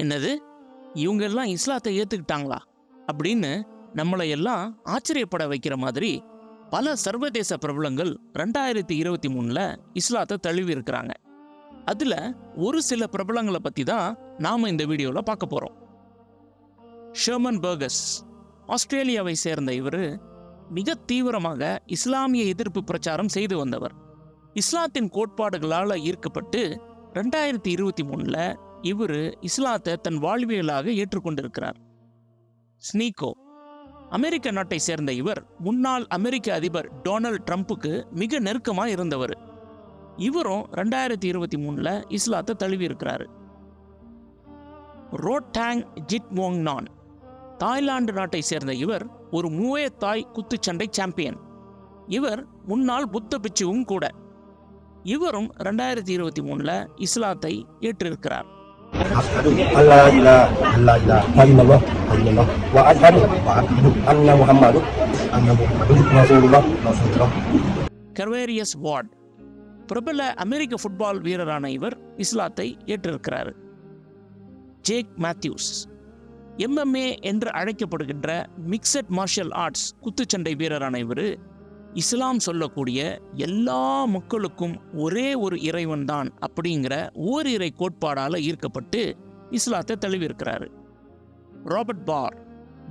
என்னது? இவங்க எல்லாம் இஸ்லாத்தை ஏத்துக்கிட்டாங்களா? அப்படின்னு நம்மளை எல்லாம் ஆச்சரியப்பட வைக்கிற மாதிரி பல சர்வதேச பிரபலங்கள் ரெண்டாயிரத்தி இருபத்தி மூணுல இஸ்லாத்தை தழுவி இருக்கிறாங்க அதில் ஒரு சில பிரபலங்களை பற்றி தான் நாம இந்த வீடியோவில் பார்க்க போறோம். ஷெர்மன் பர்கஸ் ஆஸ்திரேலியாவை சேர்ந்த இவர் மிக தீவிரமாக இஸ்லாமிய எதிர்ப்பு பிரச்சாரம் செய்து வந்தவர். இஸ்லாத்தின் கோட்பாடுகளால் ஈர்க்கப்பட்டு ரெண்டாயிரத்தி இருபத்தி மூணுல இவர் இஸ்லாத்தை தன் வாழ்வியலாக ஏற்றுக்கொண்டிருக்கிறார். ஸ்னீகோ அமெரிக்க நாட்டை சேர்ந்த இவர் முன்னாள் அமெரிக்க அதிபர் டொனால்ட் ட்ரம்ப்புக்கு மிக நெருக்கமாக இருந்தவர். இவரும் ரெண்டாயிரத்தி இருபத்தி மூணில் இஸ்லாத்தை தழுவியிருக்கிறாரு. ரோட்டாங் ஜிட் மோங் நான் தாய்லாந்து நாட்டை சேர்ந்த இவர் ஒரு மூவே தாய் குத்துச்சண்டை சாம்பியன். இவர் முன்னாள் புத்த பிச்சுவும் கூட. இவரும் ரெண்டாயிரத்தி இருபத்தி மூணில் இஸ்லாத்தை ஏற்றிருக்கிறார். أشهد أن لا إله إلا الله إلا الله إلا الله وأشهد وأشهد أن محمد أن محمد رسول الله رسول الله கர்வேரியஸ் வார்ட் பிரபல அமெரிக்க ஃபுட்பால் வீரரான இவர் இஸ்லாத்தை ஏற்றிருக்கிறார் ஜேக் மேத்யூஸ் எம்எம்ஏ என்று அழைக்கப்படுகின்ற மிக்சட் மார்ஷல் ஆர்ட்ஸ் குத்துச்சண்டை வீரரான இவர் இஸ்லாம் சொல்லக்கூடிய எல்லா மக்களுக்கும் ஒரே ஒரு இறைவன் தான் அப்படிங்கிற ஓரிரை கோட்பாடால் ஈர்க்கப்பட்டு இஸ்லாத்தை தழுவியிருக்கிறாரு. ராபர்ட் பார்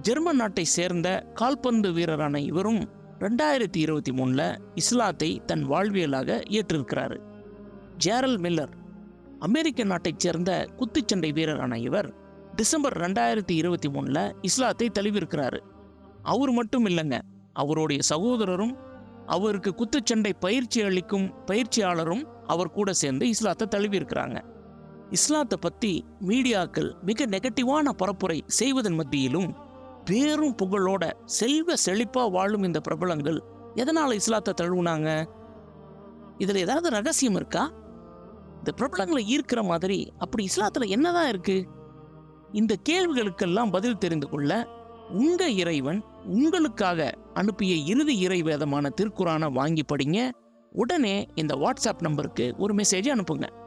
ஜெர்மன் நாட்டை சேர்ந்த கால்பந்து வீரரான இவரும் ரெண்டாயிரத்தி இருபத்தி மூணில் இஸ்லாத்தை தன் வாழ்வியலாக ஏற்றிருக்கிறாரு. ஜேரல் மில்லர் அமெரிக்க நாட்டைச் சேர்ந்த குத்துச்சண்டை வீரரான இவர் டிசம்பர் ரெண்டாயிரத்தி இருபத்தி மூணில் இஸ்லாத்தை தழுவிருக்கிறாரு அவர் மட்டும் இல்லைங்க அவருடைய சகோதரரும் அவருக்கு குத்துச்சண்டை பயிற்சி அளிக்கும் பயிற்சியாளரும் அவர் கூட சேர்ந்து இஸ்லாத்தை தழுவியிருக்கிறாங்க. இஸ்லாத்தை பற்றி மீடியாக்கள் மிக நெகட்டிவான பரப்புரை செய்வதன் மத்தியிலும் பேரும் புகழோட செல்வ செழிப்பாக வாழும் இந்த பிரபலங்கள் எதனால் இஸ்லாத்தை தழுவுனாங்க? இதில் ஏதாவது ரகசியம் இருக்கா? இந்த பிரபலங்களை ஈர்க்கிற மாதிரி அப்படி இஸ்லாத்தில் என்னதான் இருக்குது இந்த கேள்விகளுக்கெல்லாம் பதில் தெரிந்து கொள்ள உங்க இறைவன் உங்களுக்காக அனுப்பிய இறுதி இறை வேதமான திருக்குறானை வாங்கி படிங்க. உடனே இந்த வாட்ஸ்அப் நம்பருக்கு ஒரு மெசேஜ் அனுப்புங்க.